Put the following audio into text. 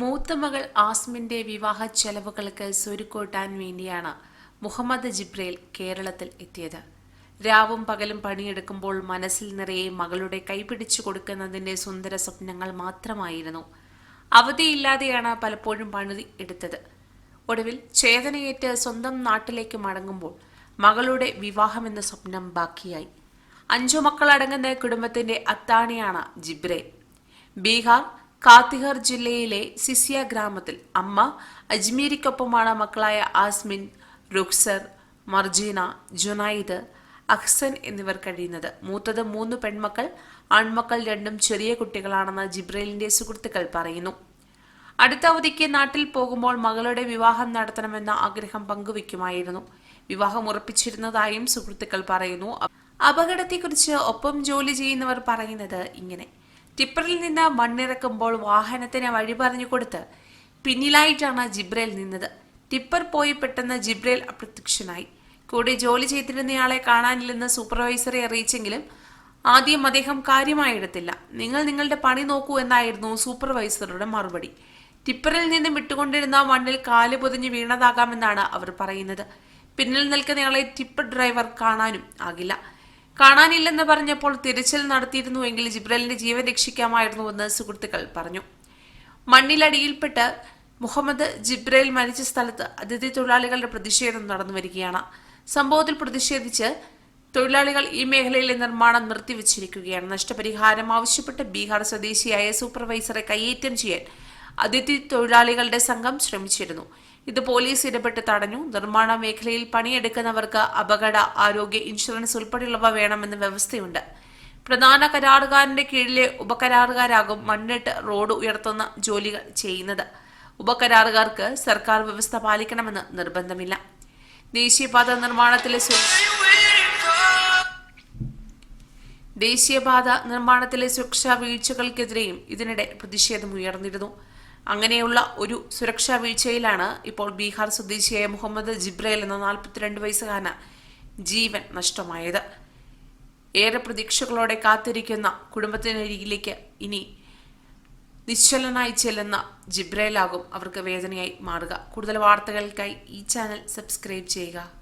മൂത്ത മകൾ ആസ്മിന്റെ വിവാഹ ചെലവുകൾക്ക് സ്വരുക്കൂട്ടാൻ വേണ്ടിയാണ് മുഹമ്മദ് ജിബ്രേൽ കേരളത്തിൽ എത്തിയത്. രാവും പകലും പണിയെടുക്കുമ്പോൾ മനസ്സിൽ നിറയെ മകളുടെ കൈപിടിച്ചു കൊടുക്കുന്നതിന്റെ സുന്ദര സ്വപ്നങ്ങൾ മാത്രമായിരുന്നു. അവധിയില്ലാതെയാണ് പലപ്പോഴും പണി എടുത്തത്. ഒടുവിൽ ചേതനയേറ്റ് സ്വന്തം നാട്ടിലേക്ക് മടങ്ങുമ്പോൾ മകളുടെ വിവാഹമെന്ന സ്വപ്നം ബാക്കിയായി. അഞ്ചു മക്കളടങ്ങുന്ന കുടുംബത്തിന്റെ അത്താണിയാണ് ജിബ്രേൽ. ബീഹാർ കാത്തിഹർ ജില്ലയിലെ സിസിയ ഗ്രാമത്തിൽ അമ്മ അജ്മീരിക്കൊപ്പമാണ് മക്കളായ ആസ്മിൻ റുക്സർ മർജീന ജുനൈദ് അഹ്സൻ എന്നിവർ കഴിയുന്നത്. മൂത്തത് മൂന്ന് പെൺമക്കൾ ആൺമക്കൾ രണ്ടും ചെറിയ കുട്ടികളാണെന്ന് ജിബ്രേലിന്റെ സുഹൃത്തുക്കൾ പറയുന്നു. അടുത്ത അവധിക്ക് നാട്ടിൽ പോകുമ്പോൾ മകളുടെ വിവാഹം നടത്തണമെന്ന ആഗ്രഹം പങ്കുവെക്കുമായിരുന്നു. വിവാഹം ഉറപ്പിച്ചിരുന്നതായും സുഹൃത്തുക്കൾ പറയുന്നു. അപകടത്തെക്കുറിച്ച് ഒപ്പം ജോലി ചെയ്യുന്നവർ പറയുന്നത് ഇങ്ങനെ. ടിപ്പറിൽ നിന്ന് മണ്ണിറക്കുമ്പോൾ വാഹനത്തിന് വഴി പറഞ്ഞു കൊടുത്ത് പിന്നിലായിട്ടാണ് ജിബ്രേൽ നിന്നത്. ടിപ്പർ പോയി പെട്ടെന്ന് ജിബ്രേൽ അപ്രത്യക്ഷനായി. കൂടെ ജോലി ചെയ്തിരുന്നയാളെ കാണാനില്ലെന്ന് സൂപ്പർവൈസറെ അറിയിച്ചെങ്കിലും ആദ്യം അദ്ദേഹം കാര്യമായി എടുത്തില്ല. നിങ്ങൾ നിങ്ങളുടെ പണി നോക്കൂ എന്നായിരുന്നു സൂപ്പർവൈസറുടെ മറുപടി. ടിപ്പറിൽ നിന്ന് വിട്ടുകൊണ്ടിരുന്ന മണ്ണിൽ കാൽ പൊതിഞ്ഞ് വീണതാകാമെന്നാണ് അവർ പറയുന്നത്. പിന്നിൽ നിൽക്കുന്നയാളെ ടിപ്പർ ഡ്രൈവർ കാണാനും ആകില്ല. കാണാനില്ലെന്ന് പറഞ്ഞപ്പോൾ തിരച്ചിൽ നടത്തിയിരുന്നുവെങ്കിൽ ജിബ്രലിന്റെ ജീവൻ രക്ഷിക്കാമായിരുന്നുവെന്ന് സുഹൃത്തുക്കൾ പറഞ്ഞു. മണ്ണിലടിയിൽപ്പെട്ട് മുഹമ്മദ് ജിബ്രയിൽ മരിച്ച സ്ഥലത്ത് അതിഥി തൊഴിലാളികളുടെ പ്രതിഷേധം നടന്നു വരികയാണ് സംഭവത്തിൽ പ്രതിഷേധിച്ച് തൊഴിലാളികൾ ഈ മേഖലയിലെ നിർമ്മാണം നിർത്തിവച്ചിരിക്കുകയാണ്. നഷ്ടപരിഹാരം ആവശ്യപ്പെട്ട് ബീഹാർ സ്വദേശിയായ സൂപ്പർവൈസറെ കയ്യേറ്റം ചെയ്യാൻ അതിഥി തൊഴിലാളികളുടെ സംഘം ശ്രമിച്ചിരുന്നു. ഇത് പോലീസ് ഇടപെട്ട് തടഞ്ഞു. നിർമ്മാണ മേഖലയിൽ പണിയെടുക്കുന്നവർക്ക് അപകട ആരോഗ്യ ഇൻഷുറൻസ് ഉൾപ്പെടെയുള്ളവ വേണമെന്ന വ്യവസ്ഥയുണ്ട്. പ്രധാന കരാറുകാരന്റെ കീഴിലെ ഉപകരാറുകാരാകും മണ്ണിട്ട് റോഡ് ഉയർത്തുന്ന ജോലികൾ ചെയ്യുന്നത്. ഉപകരാറുകാർക്ക് സർക്കാർ വ്യവസ്ഥ പാലിക്കണമെന്ന് നിർബന്ധമില്ല. ദേശീയപാത നിർമ്മാണത്തിലെ ദേശീയപാത നിർമ്മാണത്തിലെ സുരക്ഷാ വീഴ്ചകൾക്കെതിരെയും ഇതിനിടെ പ്രതിഷേധം ഉയർന്നിരുന്നു. അങ്ങനെയുള്ള ഒരു സുരക്ഷാ വീഴ്ചയിലാണ് ഇപ്പോൾ ബീഹാർ സ്വദേശിയായ മുഹമ്മദ് ജിബ്രേൽ എന്ന നാൽപ്പത്തിരണ്ട് വയസ്സുകാരന് ജീവൻ നഷ്ടമായത്. ഏറെ പ്രതീക്ഷകളോടെ കാത്തിരിക്കുന്ന കുടുംബത്തിനരികിലേക്ക് ഇനി നിശ്ചലനായി ചെല്ലുന്ന ജിബ്രേലാകും അവർക്ക് വേദനയായി മാറുക. കൂടുതൽ വാർത്തകൾക്കായി ഈ ചാനൽ സബ്സ്ക്രൈബ് ചെയ്യുക.